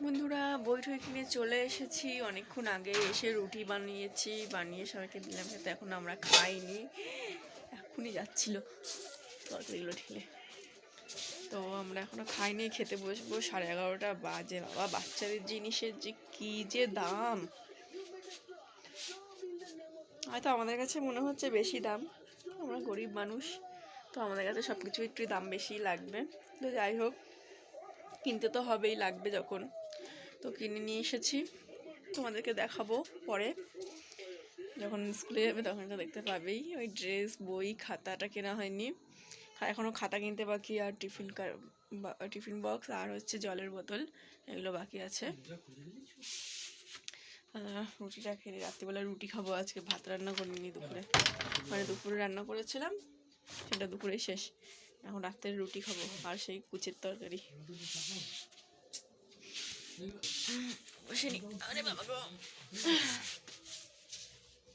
বন্ধুরা বইটই কিনে চলে এসেছি। অনেকক্ষণ আগে এসে রুটি বানিয়েছি, বানিয়ে সবাইকে দিলাম খেতে এখন আমরা খাইনি। এখনই যাচ্ছিল তরকারিগুলো ঠেলে তো আমরা এখনও খাইনি, খেতে বসবো। সাড়ে এগারোটা বাজে। বাবা, বাচ্চাদের জিনিসের যে কি যে দাম! হয়তো আমাদের কাছে মনে হচ্ছে বেশি দাম। আমরা গরিব মানুষ, তো আমাদের কাছে সব কিছু একটু দাম বেশি লাগবে। তো যাই হোক, কিনতে তো হবেই, লাগবে যখন। তো কিনে নিয়ে এসেছি। তোমাদেরকে দেখাবো পরে। যখন স্কুলে যাবে তখন তো দেখতে পাবেই। ওই ড্রেস, বই, খাতাটা কেনা হয়নি। এখনও খাতা কিনতে বাকি আর টিফিন টিফিন বক্স আর হচ্ছে জলের বোতল এগুলো বাকি আছে। রুটিটা খেয়ে। রাত্রিবেলা রুটি খাব আজকে। ভাত রান্না করিনি দুপুরে। মানে দুপুরে রান্না করেছিলাম। সেটা দুপুরে শেষ। এখন রাত্রে রুটি খাব আর সেই কুচের তরকারি। বসে নি। আরে বাবা গো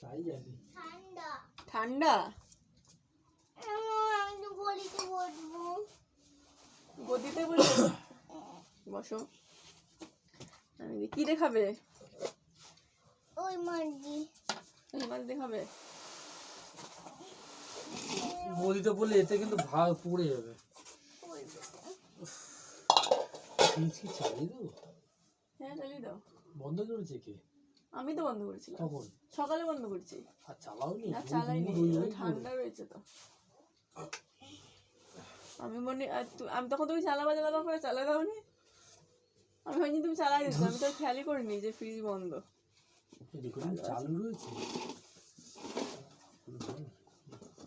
ঠান্ডা? ঠান্ডা আমি বসবো গদিতে বসে। বসো। আমি কি দেখাবে? ওই মাঝি এই মাছ দেখাবে? বদিতে বললে এতে কিন্তু ভাগ পড়ে যাবে। চালিয়ে দেবো? হ্যাঁ চালিয়ে দাও। বন্ধ করেছে কে? আমি তো বন্ধ করেছিলাম কখন? সকালে বন্ধ করেছি। আর চালাওনি? না দুই চালাইনি ওই ঠান্ডা রয়েছে তো। আমি মনে আমি তখন তুমি চালাবা চালাবা করে চালা দাওনি? আমি ভাবছি তুমি চালাই দিচ্ছ আমি তো খেয়ালই করিনি যে ফ্রিজ বন্ধ। দেখুন চালু রয়েছে।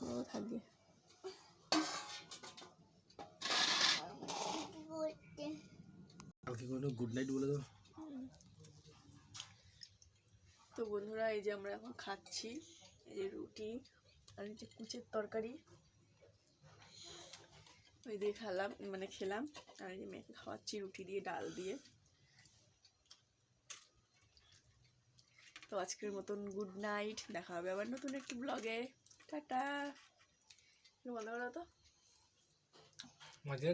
ও থাকবে। বলতে কালকে কোনো গুড নাইট বলে দাও। তো বন্ধুরা এই যে আমরা এখন খাচ্ছি। এই যে রুটি আর এই যে কুচের তরকারি। ওই দিয়ে খেলাম মানে খেলাম। আর এই যে মেয়েকে খাওয়াচ্ছি রুটি দিয়ে ডাল দিয়ে। তো আজকের মতন গুড নাইট দেখা হবে আবার নতুন একটি ব্লগে টাটা। বন্ধ করো তো? মজা।